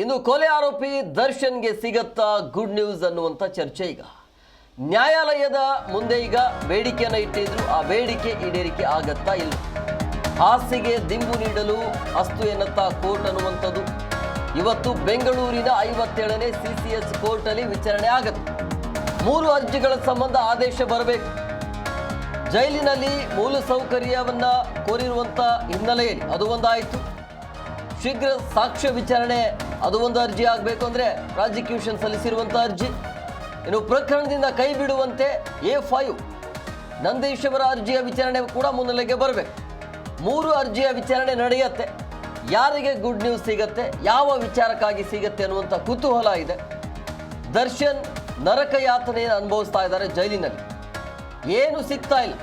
ಇನ್ನು ಕೊಲೆ ಆರೋಪಿ ದರ್ಶನ್ಗೆ ಸಿಗತ್ತಾ ಗುಡ್ ನ್ಯೂಸ್ ಅನ್ನುವಂಥ ಚರ್ಚೆ ಈಗ. ನ್ಯಾಯಾಲಯದ ಮುಂದೆ ಈಗ ಬೇಡಿಕೆಯನ್ನು ಇಟ್ಟಿದ್ರು. ಆ ಬೇಡಿಕೆ ಈಡೇರಿಕೆ ಆಗತ್ತಾ ಇಲ್ಲ. ಹಾಸಿಗೆ ದಿಂಬು ನೀಡಲು ಅಸ್ತು ಎನ್ನುತ್ತಾ ಕೋರ್ಟ್ ಅನ್ನುವಂಥದ್ದು. ಇವತ್ತು ಬೆಂಗಳೂರಿನ ಐವತ್ತೇಳನೇ ಸಿ ಸಿ ಎಸ್ ಕೋರ್ಟಲ್ಲಿ ವಿಚಾರಣೆ ಆಗತ್ತೆ. ಮೂರು ಅರ್ಜಿಗಳ ಸಂಬಂಧ ಆದೇಶ ಬರಬೇಕು. ಜೈಲಿನಲ್ಲಿ ಮೂಲ ಸೌಕರ್ಯವನ್ನ ಕೋರಿರುವಂಥ ಹಿನ್ನೆಲೆಯಲ್ಲಿ ಅದು ಒಂದಾಯಿತು. ಶೀಘ್ರ ಸಾಕ್ಷ್ಯ ವಿಚಾರಣೆ ಅದು ಒಂದು ಅರ್ಜಿ ಆಗಬೇಕು ಅಂದರೆ ಪ್ರಾಸಿಕ್ಯೂಷನ್ ಸಲ್ಲಿಸಿರುವಂಥ ಅರ್ಜಿ. ಇನ್ನು ಪ್ರಕರಣದಿಂದ ಕೈ ಬಿಡುವಂತೆ ಎ ಫೈವ್ ನಂದೀಶ್ ಅವರ ಅರ್ಜಿಯ ವಿಚಾರಣೆ ಕೂಡ ಮುನ್ನೆಲೆಗೆ ಬರಬೇಕು. ಮೂರು ಅರ್ಜಿಯ ವಿಚಾರಣೆ ನಡೆಯುತ್ತೆ. ಯಾರಿಗೆ ಗುಡ್ ನ್ಯೂಸ್ ಸಿಗತ್ತೆ, ಯಾವ ವಿಚಾರಕ್ಕಾಗಿ ಸಿಗತ್ತೆ ಅನ್ನುವಂಥ ಕುತೂಹಲ ಇದೆ. ದರ್ಶನ್ ನರಕ ಯಾತನೆಯನ್ನು ಅನುಭವಿಸ್ತಾ ಇದ್ದಾರೆ ಜೈಲಿನಲ್ಲಿ. ಏನು ಸಿಗ್ತಾ ಇಲ್ಲ.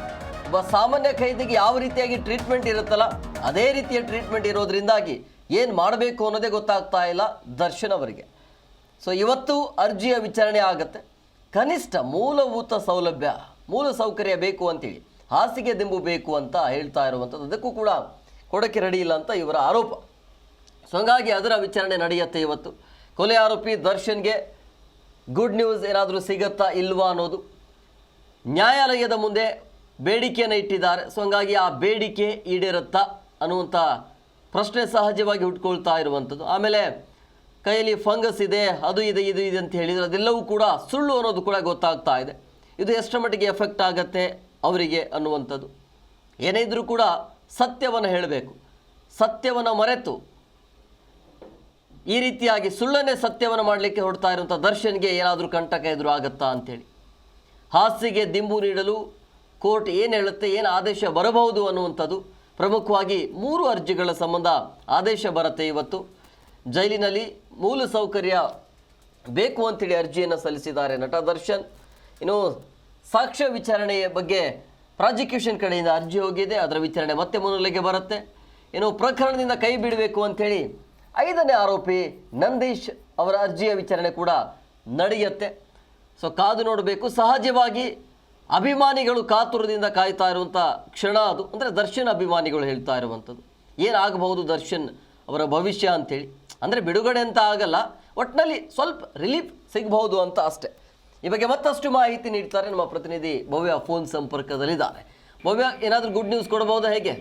ಒಬ್ಬ ಸಾಮಾನ್ಯ ಖೈದಿಗೆ ಯಾವ ರೀತಿಯಾಗಿ ಟ್ರೀಟ್ಮೆಂಟ್ ಇರುತ್ತಲ್ಲ, ಅದೇ ರೀತಿಯ ಟ್ರೀಟ್ಮೆಂಟ್ ಇರೋದ್ರಿಂದಾಗಿ ಏನು ಮಾಡಬೇಕು ಅನ್ನೋದೇ ಗೊತ್ತಾಗ್ತಾ ಇಲ್ಲ ದರ್ಶನ್ ಅವರಿಗೆ. ಸೊ ಇವತ್ತು ಅರ್ಜಿಯ ವಿಚಾರಣೆ ಆಗುತ್ತೆ. ಕನಿಷ್ಠ ಮೂಲಭೂತ ಸೌಲಭ್ಯ, ಮೂಲ ಸೌಕರ್ಯ ಬೇಕು ಅಂತೇಳಿ, ಹಾಸಿಗೆ ದಿಂಬು ಬೇಕು ಅಂತ ಹೇಳ್ತಾ ಇರುವಂಥದ್ದು. ಅದಕ್ಕೂ ಕೂಡ ಕೊಡಕ್ಕೆ ರೆಡಿ ಇಲ್ಲ ಅಂತ ಇವರ ಆರೋಪ. ಸೊ ಹಂಗಾಗಿ ಅದರ ವಿಚಾರಣೆ ನಡೆಯುತ್ತೆ ಇವತ್ತು. ಕೊಲೆ ಆರೋಪಿ ದರ್ಶನ್ಗೆ ಗುಡ್ ನ್ಯೂಸ್ ಏನಾದರೂ ಸಿಗುತ್ತಾ ಇಲ್ವಾ ಅನ್ನೋದು. ನ್ಯಾಯಾಲಯದ ಮುಂದೆ ಬೇಡಿಕೆಯನ್ನು ಇಟ್ಟಿದ್ದಾರೆ. ಸೊ ಹಂಗಾಗಿ ಆ ಬೇಡಿಕೆ ಈಡೇರುತ್ತಾ ಅನ್ನುವಂಥ ಪ್ರಶ್ನೆ ಸಹಜವಾಗಿ ಹುಟ್ಕೊಳ್ತಾ ಇರುವಂಥದ್ದು. ಆಮೇಲೆ ಕೈಯಲ್ಲಿ ಫಂಗಸ್ ಇದೆ, ಅದು ಇದೆ, ಇದು ಇದೆ ಅಂತ ಹೇಳಿದರೆ ಅದೆಲ್ಲವೂ ಕೂಡ ಸುಳ್ಳು ಅನ್ನೋದು ಕೂಡ ಗೊತ್ತಾಗ್ತಾ ಇದೆ. ಇದು ಎಷ್ಟರ ಮಟ್ಟಿಗೆ ಎಫೆಕ್ಟ್ ಆಗತ್ತೆ ಅವರಿಗೆ ಅನ್ನುವಂಥದ್ದು. ಏನೇ ಇದ್ರೂ ಕೂಡ ಸತ್ಯವನ್ನು ಹೇಳಬೇಕು. ಸತ್ಯವನ್ನು ಮರೆತು ಈ ರೀತಿಯಾಗಿ ಸುಳ್ಳನ್ನೇ ಸತ್ಯವನ್ನು ಮಾಡಲಿಕ್ಕೆ ಹೊರಡ್ತಾ ಇರುವಂಥ ದರ್ಶನ್ಗೆ ಏನಾದರೂ ಕಂಟಕ ಎದುರು ಆಗತ್ತಾ ಅಂಥೇಳಿ ಹಾಸಿಗೆ ದಿಂಬು ನೀಡಲು ಕೋರ್ಟ್ ಏನು ಹೇಳುತ್ತೆ, ಏನು ಆದೇಶ ಬರಬಹುದು ಅನ್ನುವಂಥದ್ದು ಪ್ರಮುಖವಾಗಿ ಮೂರು ಅರ್ಜಿಗಳ ಸಂಬಂಧ ಆದೇಶ ಬರುತ್ತೆ ಇವತ್ತು. ಜೈಲಿನಲ್ಲಿ ಮೂಲ ಸೌಕರ್ಯ ಬೇಕು ಅಂತೇಳಿ ಅರ್ಜಿಯನ್ನು ಸಲ್ಲಿಸಿದ್ದಾರೆ ನಟ ದರ್ಶನ್. ಇನ್ನು ಸಾಕ್ಷ್ಯ ವಿಚಾರಣೆಯ ಬಗ್ಗೆ ಪ್ರಾಸಿಕ್ಯೂಷನ್ ಕಡೆಯಿಂದ ಅರ್ಜಿ ಹೋಗಿದೆ. ಅದರ ವಿಚಾರಣೆ ಮತ್ತೆ ಮುನ್ನೆಲೆಗೆ ಬರುತ್ತೆ. ಇನ್ನು ಪ್ರಕರಣದಿಂದ ಕೈ ಬಿಡಬೇಕು ಅಂಥೇಳಿ ಐದನೇ ಆರೋಪಿ ನಂದೀಶ್ ಅವರ ಅರ್ಜಿಯ ವಿಚಾರಣೆ ಕೂಡ ನಡೆಯುತ್ತೆ. ಸೊ ಕಾದು ನೋಡಬೇಕು. ಸಹಜವಾಗಿ ಅಭಿಮಾನಿಗಳು ಕಾತುರದಿಂದ ಕಾಯ್ತಾ ಇರುವಂಥ ಕ್ಷಣ ಅದು. ಅಂದರೆ ದರ್ಶನ್ ಅಭಿಮಾನಿಗಳು ಹೇಳ್ತಾ ಇರುವಂಥದ್ದು. ಏನಾಗಬಹುದು ದರ್ಶನ್ ಅವರ ಭವಿಷ್ಯ ಅಂತೇಳಿ. ಅಂದರೆ ಬಿಡುಗಡೆ ಅಂತ ಆಗಲ್ಲ ಒಟ್ಟಿನಲ್ಲಿ ಸ್ವಲ್ಪ ರಿಲೀಫ್ ಸಿಗಬಹುದು ಅಂತ ಅಷ್ಟೇ. ಈ ಬಗ್ಗೆ ಮತ್ತಷ್ಟು ಮಾಹಿತಿ ನೀಡ್ತಾರೆ ನಮ್ಮ ಪ್ರತಿನಿಧಿ ಭವ್ಯ ಫೋನ್ ಸಂಪರ್ಕದಲ್ಲಿದ್ದಾರೆ. ಭವ್ಯ, ಏನಾದರೂ ಗುಡ್ ನ್ಯೂಸ್ ಕೊಡಬಹುದಾ ಹೇಗೆ?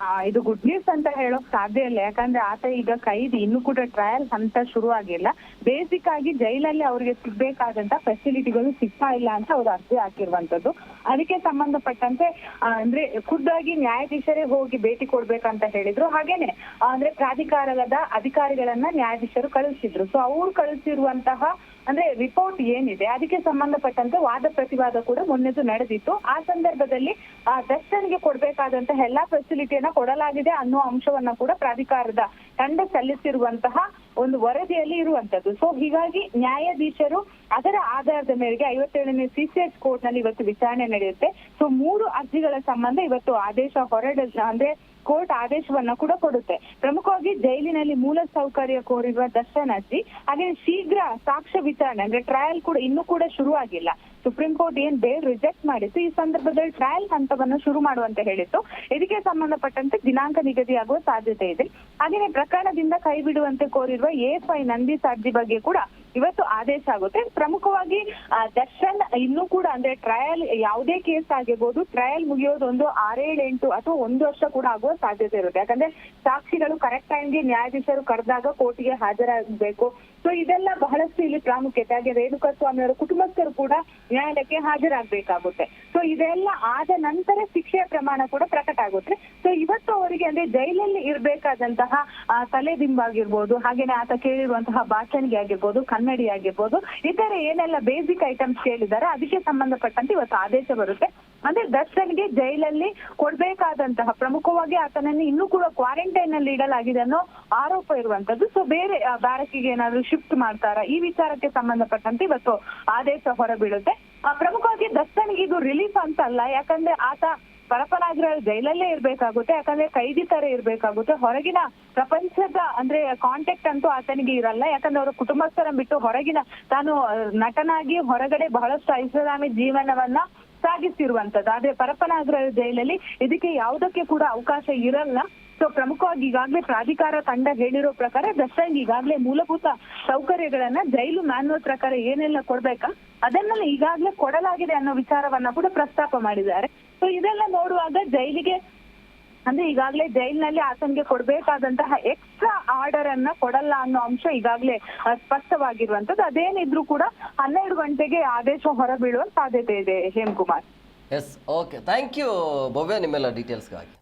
ಆ, ಇದು ಗುಡ್ ನ್ಯೂಸ್ ಅಂತ ಹೇಳೋಕ್ ಸಾಧ್ಯ ಇಲ್ಲ. ಯಾಕಂದ್ರೆ ಆತ ಈಗ ಕೈದಿ. ಇನ್ನು ಕೂಡ ಟ್ರಯಲ್ ಹಂತ ಶುರು ಆಗಿಲ್ಲ ಬೇಸಿಕ್ ಆಗಿ ಜೈಲಲ್ಲಿ ಅವ್ರಿಗೆ ಸಿಗ್ಬೇಕಾದಂತ ಫೆಸಿಲಿಟಿಗಳು ಸಿಗ್ತಾ ಇಲ್ಲ ಅಂತ ಅವ್ರು ಅರ್ಜಿ ಹಾಕಿರುವಂತದ್ದು ಅದಕ್ಕೆ ಸಂಬಂಧಪಟ್ಟಂತೆ ಅಂದ್ರೆ ಖುದ್ದಾಗಿ ನ್ಯಾಯಾಧೀಶರೇ ಹೋಗಿ ಭೇಟಿ ಕೊಡ್ಬೇಕಂತ ಹೇಳಿದ್ರು. ಹಾಗೇನೆ ಅಂದ್ರೆ ಪ್ರಾಧಿಕಾರದ ಅಧಿಕಾರಿಗಳನ್ನ ನ್ಯಾಯಾಧೀಶರು ಕಳಿಸಿದ್ರು ಸೊ ಅವ್ರು ಕಳಿಸಿರುವಂತಹ ಅಂದ್ರೆ ರಿಪೋರ್ಟ್ ಏನಿದೆ, ಅದಕ್ಕೆ ಸಂಬಂಧಪಟ್ಟಂತೆ ವಾದ ಪ್ರತಿವಾದ ಕೂಡ ಮೊನ್ನೆದು ನಡೆದಿತ್ತು. ಆ ಸಂದರ್ಭದಲ್ಲಿ, ಆ, ದರ್ಶನ್ಗೆ ಕೊಡ್ಬೇಕಾದಂತಹ ಎಲ್ಲಾ ಫೆಸಿಲಿಟಿಯನ್ನ ಕೊಡಲಾಗಿದೆ ಅನ್ನೋ ಅಂಶವನ್ನ ಕೂಡ ಪ್ರಾಧಿಕಾರದ ತಂಡ ಸಲ್ಲಿಸಿರುವಂತಹ ಒಂದು ವರದಿಯಲ್ಲಿ ಇರುವಂತದ್ದು ಸೊ ಹೀಗಾಗಿ ನ್ಯಾಯಾಧೀಶರು ಅದರ ಆಧಾರದ ಮೇರೆಗೆ ಐವತ್ತೇಳನೇ ಸಿಸಿಎಸ್ ಕೋರ್ಟ್ನಲ್ಲಿ ಇವತ್ತು ವಿಚಾರಣೆ ನಡೆಯುತ್ತೆ. ಸೊ ಮೂರು ಅರ್ಜಿಗಳ ಸಂಬಂಧ ಇವತ್ತು ಆದೇಶ ಹೊರಡ, ಅಂದ್ರೆ ಕೋರ್ಟ್ ಆದೇಶವನ್ನ ಕೂಡ ಕೊಡುತ್ತೆ. ಪ್ರಮುಖವಾಗಿ ಜೈಲಿನಲ್ಲಿ ಮೂಲ ಸೌಕರ್ಯ ಕೋರಿರುವ ದರ್ಶನ್ ಅರ್ಜಿ ಹಾಗೆ ಶೀಘ್ರ ಸಾಕ್ಷ್ಯ ವಿಚಾರಣೆ, ಅಂದ್ರೆ ಟ್ರಯಲ್ ಕೂಡ ಇನ್ನೂ ಕೂಡ ಶುರು ಆಗಿಲ್ಲ. ಸುಪ್ರೀಂ ಕೋರ್ಟ್ ಏನ್ ಬೇಲ್ ರಿಜೆಕ್ಟ್ ಮಾಡಿತ್ತು, ಈ ಸಂದರ್ಭದಲ್ಲಿ ಟ್ರಯಲ್ ಹಂತವನ್ನ ಶುರು ಮಾಡುವಂತೆ ಹೇಳಿತ್ತು. ಇದಕ್ಕೆ ಸಂಬಂಧಪಟ್ಟಂತೆ ದಿನಾಂಕ ನಿಗದಿಯಾಗುವ ಸಾಧ್ಯತೆ ಇದೆ. ಹಾಗೆಯೇ ಪ್ರಕರಣದಿಂದ ಕೈ ಬಿಡುವಂತೆ ಕೋರಿರುವ ಎಫ್ ಐ ನಂದೀಸ್ ಅರ್ಜಿ ಬಗ್ಗೆ ಕೂಡ ಇವತ್ತು ಆದೇಶ ಆಗುತ್ತೆ. ಪ್ರಮುಖವಾಗಿ ದರ್ಶನ್ ಇನ್ನೂ ಕೂಡ ಅಂದ್ರೆ ಟ್ರಯಲ್ ಯಾವುದೇ ಕೇಸ್ ಆಗಿರ್ಬೋದು, ಟ್ರಯಲ್ ಮುಗಿಯೋದು ಒಂದು ಆರೇಳು ಎಂಟು ಅಥವಾ ಒಂದು ವರ್ಷ ಕೂಡ ಆಗುವ ಸಾಧ್ಯತೆ ಇರುತ್ತೆ. ಯಾಕಂದ್ರೆ ಸಾಕ್ಷಿಗಳು ಕರೆಕ್ಟ್ ಟೈಮ್ಗೆ ನ್ಯಾಯಾಧೀಶರು ಕರೆದಾಗ ಕೋರ್ಟ್ಗೆ ಹಾಜರಾಗಬೇಕು. ಸೊ ಇದೆಲ್ಲ ಬಹಳಷ್ಟು ಇಲ್ಲಿ ಪ್ರಾಮುಖ್ಯತೆ. ಹಾಗೆ ರೇಣುಕಾ ಸ್ವಾಮಿ ಅವರ ಕುಟುಂಬಸ್ಥರು ಕೂಡ ನ್ಯಾಯಾಲಯಕ್ಕೆ ಹಾಜರಾಗಬೇಕಾಗುತ್ತೆ. ಸೊ ಇದೆಲ್ಲ ಆದ ನಂತರ ಶಿಕ್ಷೆಯ ಪ್ರಮಾಣ ಕೂಡ ಪ್ರಕಟ ಆಗುತ್ತೆ. ಸೊ ಇವತ್ತು ಅವರಿಗೆ ಅಂದ್ರೆ ಜೈಲಲ್ಲಿ ಇರಬೇಕಾದಂತಹ ತಲೆದಿಂಬಾಗಿರ್ಬೋದು, ಹಾಗೇನೆ ಆತ ಕೇಳಿರುವಂತಹ ಭಾಷಣಿಗೆ ಆಗಿರ್ಬೋದು, ಕನ್ನಡಿ ಆಗಿರ್ಬೋದು. ಇತರ ಏನೆಲ್ಲ ಬೇಸಿಕ್ ಐಟಮ್ಸ್ ಕೇಳಿದಾರೆ ಅದಕ್ಕೆ ಸಂಬಂಧಪಟ್ಟಂತೆ ಇವತ್ತು ಆದೇಶ ಬರುತ್ತೆ. ಅಂದ್ರೆ ದರ್ಶನ್ಗೆ ಜೈಲಲ್ಲಿ ಕೊಡ್ಬೇಕಾದಂತಹ ಪ್ರಮುಖವಾಗಿ ಆತನನ್ನು ಇನ್ನೂ ಕೂಡ ಕ್ವಾರಂಟೈನ್ನಲ್ಲಿ ಇಡಲಾಗಿದೆ ಅನ್ನೋ ಆರೋಪ ಇರುವಂತದ್ದು ಸೊ ಬೇರೆ ಆ, ಬ್ಯಾರಕ್ಕಿಗೆ ಏನಾದ್ರು ಶಿಫ್ಟ್ ಮಾಡ್ತಾರಾ? ಈ ವಿಚಾರಕ್ಕೆ ಸಂಬಂಧಪಟ್ಟಂತೆ ಇವತ್ತು ಆದೇಶ ಹೊರಬೀಳುತ್ತೆ. ಪ್ರಮುಖವಾಗಿ ದರ್ಶನ್ಗೆ ಇದು ರಿಲೀಫ್ ಅಂತ ಅಲ್ಲ ಯಾಕಂದ್ರೆ ಆತ ಪರಪರಾಗ್ರಹ ಜೈಲಲ್ಲೇ ಇರ್ಬೇಕಾಗುತ್ತೆ, ಯಾಕಂದ್ರೆ ಕೈದಿ ತರ ಇರ್ಬೇಕಾಗುತ್ತೆ. ಹೊರಗಿನ ಪ್ರಪಂಚದ, ಅಂದ್ರೆ ಕಾಂಟ್ಯಾಕ್ಟ್ ಅಂತೂ ಆತನಿಗೆ ಇರಲ್ಲ. ಯಾಕಂದ್ರೆ ಅವರ ಕುಟುಂಬಸ್ಥರ ಬಿಟ್ಟು ಹೊರಗಿನ, ತಾನು ನಟನಾಗಿ ಹೊರಗಡೆ ಬಹಳಷ್ಟು ಐಷಾರಾಮಿ ಜೀವನವನ್ನ ಸಾಗಿಸಿರುವಂತದ್ದು ಆದ್ರೆ ಪರಪನಾಗ್ರಹ ಜೈಲಲ್ಲಿ ಇದಕ್ಕೆ ಯಾವುದಕ್ಕೆ ಕೂಡ ಅವಕಾಶ ಇರಲ್ಲ. ಸೊ ಪ್ರಮುಖವಾಗಿ ಈಗಾಗಲೇ ಪ್ರಾಧಿಕಾರ ತಂಡ ಹೇಳಿರೋ ಪ್ರಕಾರ ದರ್ಶನ್ ಈಗಾಗಲೇ ಮೂಲಭೂತ ಸೌಕರ್ಯಗಳನ್ನ ಜೈಲು ಮ್ಯಾನ್ಯಲ್ ಪ್ರಕಾರ ಏನೆಲ್ಲ ಕೊಡ್ಬೇಕಾ, ಅದನ್ನೆಲ್ಲ ಈಗಾಗಲೇ ಕೊಡಲಾಗಿದೆ ಅನ್ನೋ ವಿಚಾರವನ್ನ ಕೂಡ ಪ್ರಸ್ತಾಪ ಮಾಡಿದ್ದಾರೆ. ಸೊ ಇದೆಲ್ಲ ನೋಡುವಾಗ ಜೈಲಿಗೆ, ಅಂದ್ರೆ ಈಗಾಗಲೇ ಜೈಲಿನಲ್ಲಿ ಆತನಿಗೆ ಕೊಡಬೇಕಾದಂತಹ ಎಕ್ಸ್ಟ್ರಾ ಆರ್ಡರ್ ಅನ್ನ ಕೊಡಲ್ಲ ಅನ್ನೋ ಅಂಶ ಈಗಾಗಲೇ ಸ್ಪಷ್ಟವಾಗಿರುವಂತದ್ದು ಅದೇನಿದ್ರು ಕೂಡ ಹನ್ನೆರಡು ಗಂಟೆಗೆ ಆದೇಶ ಹೊರಬೀಳುವ ಸಾಧ್ಯತೆ ಇದೆ, Hemakumar. Yes okay thank you Bhavya, ನಿಮ್ಮೆಲ್ಲ ಡೀಟೇಲ್ಸ್ಗಾಗಿ